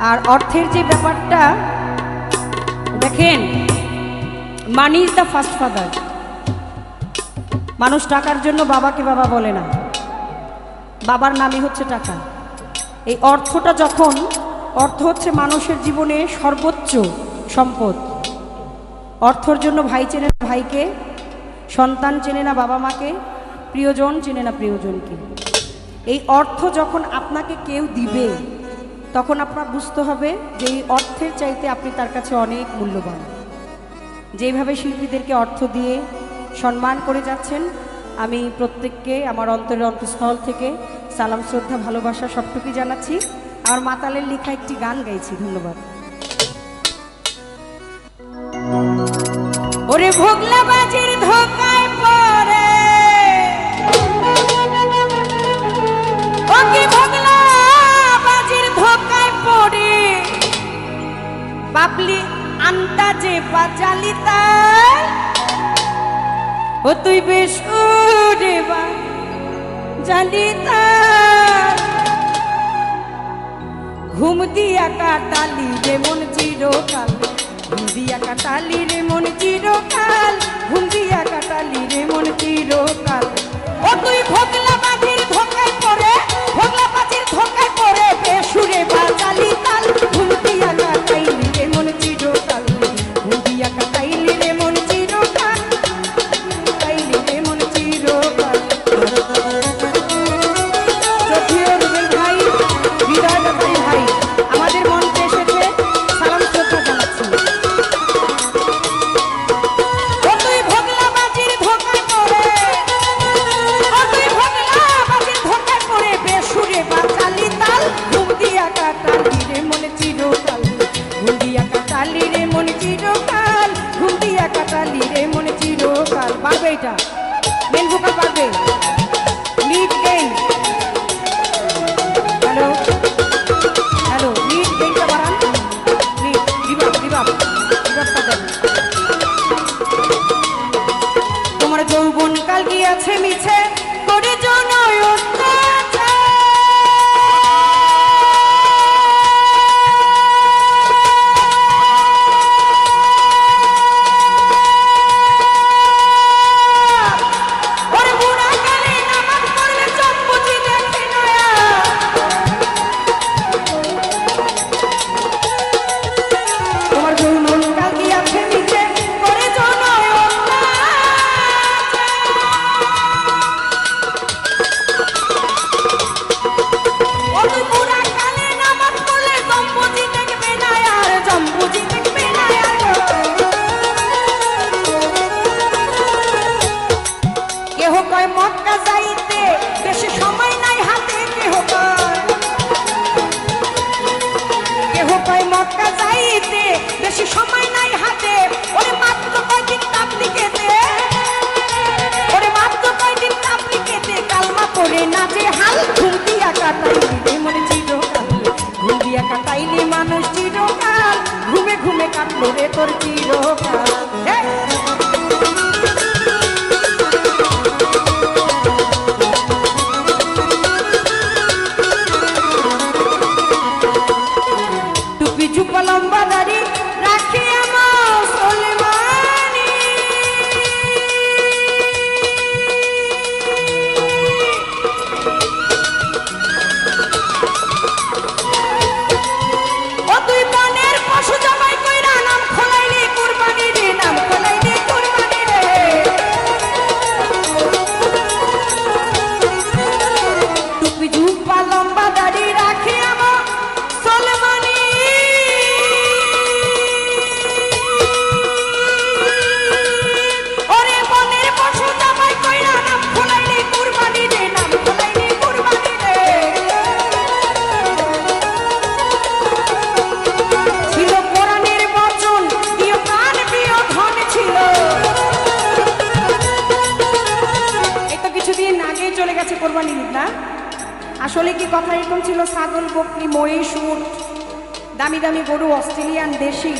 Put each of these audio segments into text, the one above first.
আর অর্থের যে ব্যাপারটা, দেখেন money is the first father মানুষ টাকার জন্য বাবাকে বাবা বলে না। বাবার নামই হচ্ছে টাকা। এই অর্থটা যখন, অর্থ হচ্ছে মানুষের জীবনে সর্বোচ্চ সম্পদ। অর্থর জন্য ভাই চেনে না ভাইকে, সন্তান চেনে না বাবা মাকে, প্রিয়জন চেনে না প্রিয়জনকে। এই অর্থ যখন আপনাকে কেউ দিবে তখন আপনার বুঝতে হবে যে এই অর্থের চাইতে আপনি তার কাছে অনেক মূল্যবান। যেইভাবে শিল্পীদেরকে অর্থ দিয়ে সম্মান করে যাচ্ছেন, আমি প্রত্যেককে আমার অন্তরের অন্তঃস্থল থেকে সালাম, শ্রদ্ধা, ভালোবাসা সবটুকুই জানাচ্ছি। আমার মাতালের লেখা একটি গান গাইছি, ধন্যবাদ। ওরে ভোগলা বাজির বাবলি আন্দাজে তাই। ও তুই বেশ বা জালি তাই। ঘুম দিয়া কাটালি রে মন চিরকাল, ঘুম দিয়া কাটালি রে মন চিরকাল, ঘুম দিয়া কাটালি রে এটা। মেন ভোকাল পারবে। আসলে কি কথা এরকম ছিল? ছাগল, বকরি, মহিষ, উট, দামি দামি গরু, অস্ট্রেলিয়ান, দেশি?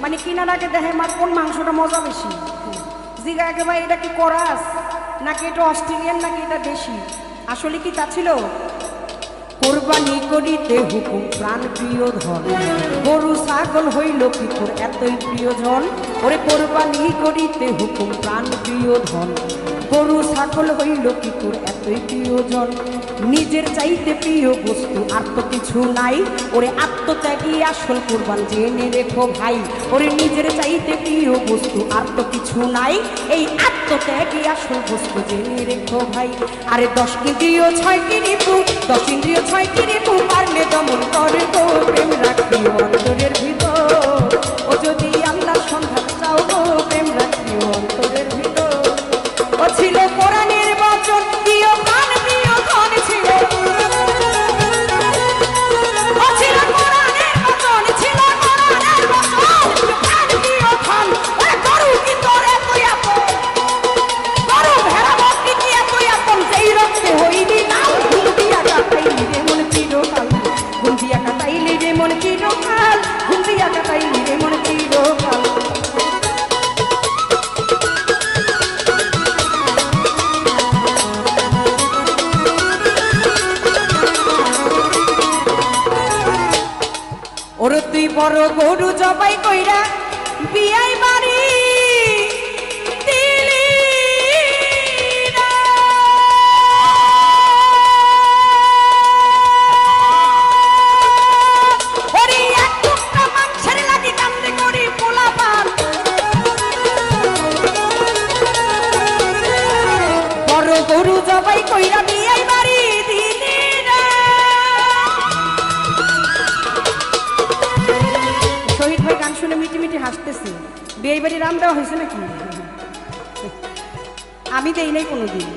মানে কিনার আগে দেখে আমার কোন মাংসটা মজা বেশি? জিগা একেবারে এটা কি করাস? নাকি এটা অস্ট্রেলিয়ান, নাকি এটা দেশি? আসলে কি তা ছিল? কোরবানি করিতে হুকুম, প্রাণ প্রিয় ধন। গরু, ছাগল হইল কি তোর এতই প্রিয়জন ওরে কোরবানি করিতে হুকুম, প্রাণ প্রিয় ধন। গরু, ছাগল হইল কি তোর এতই প্রিয়জন নিজের চাইতে প্রিয় বস্তু আর তো কিছু নাই। ওরে আত্মত্যাগী আসল কোরবান জেনে রেখো ভাই। ওরে নিজের চাইতে প্রিয় বস্তু আর তো কিছু নাই। এই আত্মত্যাগী আসল বস্তু জেনে রেখো ভাই। আরে দশ ইন্দ্রিয় ছয় কিরিপু দশ ইন্দ্রিয় ছয় কিরে পারলে দমন করে প্রেম। বড় গরু জবাই কইরা বিয়াই বাড়ি বাড়ি রাম দেওয়া হয়েছে নাকি? আমি দেই নাই কোনো দিন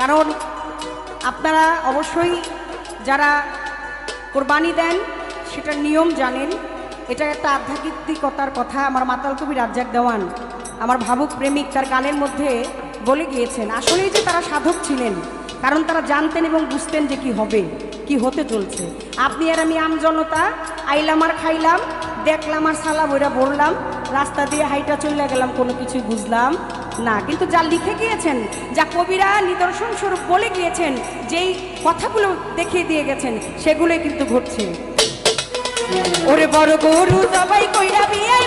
কারণ আপনারা অবশ্যই যারা কোরবানি দেন, সেটার নিয়ম জানেন। এটা একটা আধ্যাত্মিকতার কথা। আমার মাতাল কবি রাজ্জাক দেওয়ান, আমার ভাবুক প্রেমিক, তার গানের মধ্যে বলে গিয়েছেন, আসলেই যে তারা সাধক ছিলেন, কারণ তারা জানতেন এবং বুঝতেন যে কি হবে, কি হতে চলছে। আপনি আর আমি আম জনতা আইলাম আর খাইলাম দেখলাম আর সালাম ওইটা বললাম, রাস্তা দিয়ে হাইটা চলে গেলাম, কোনো কিছুই বুঝলাম না। কিন্তু যা লিখে গিয়েছেন, যা কবিরা নিদর্শন স্বরূপ বলে গিয়েছেন, যেই কথাগুলো দেখিয়ে দিয়ে গেছেন, সেগুলোই কিন্তু ঘটছে। ওরে বড় গরু সবাই কইরা বিয়াই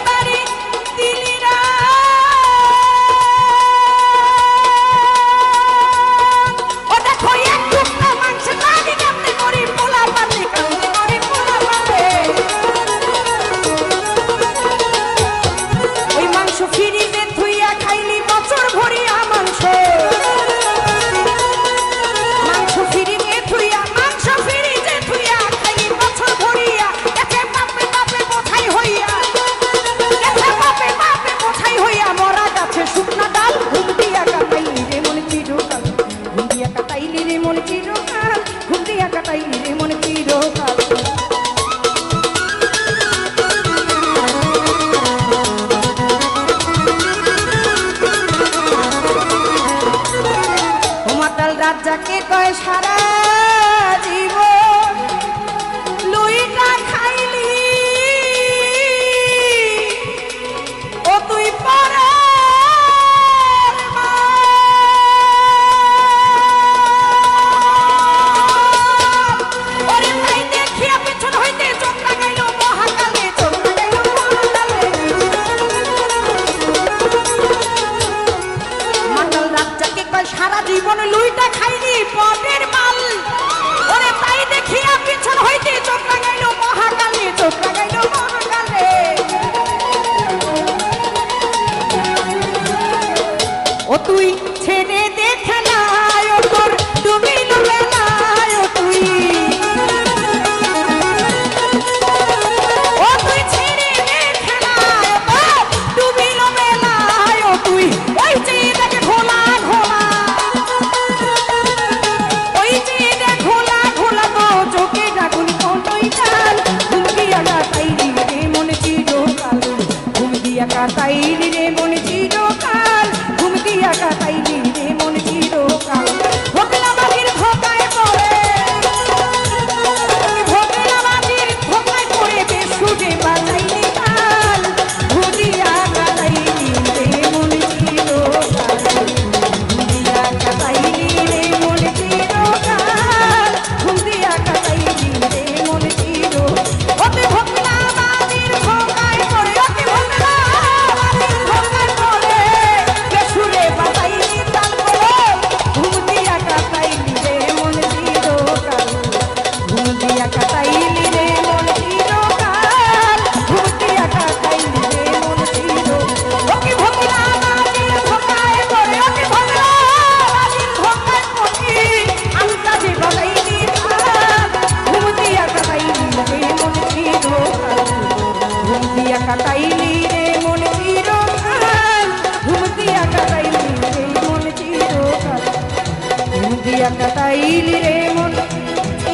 দিয়া কাটাইলি রে মন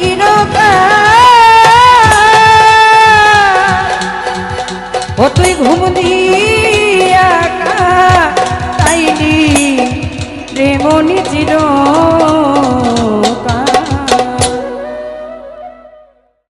ইরকা ও তুই ঘুম দিয়া কাটাইলি রে মন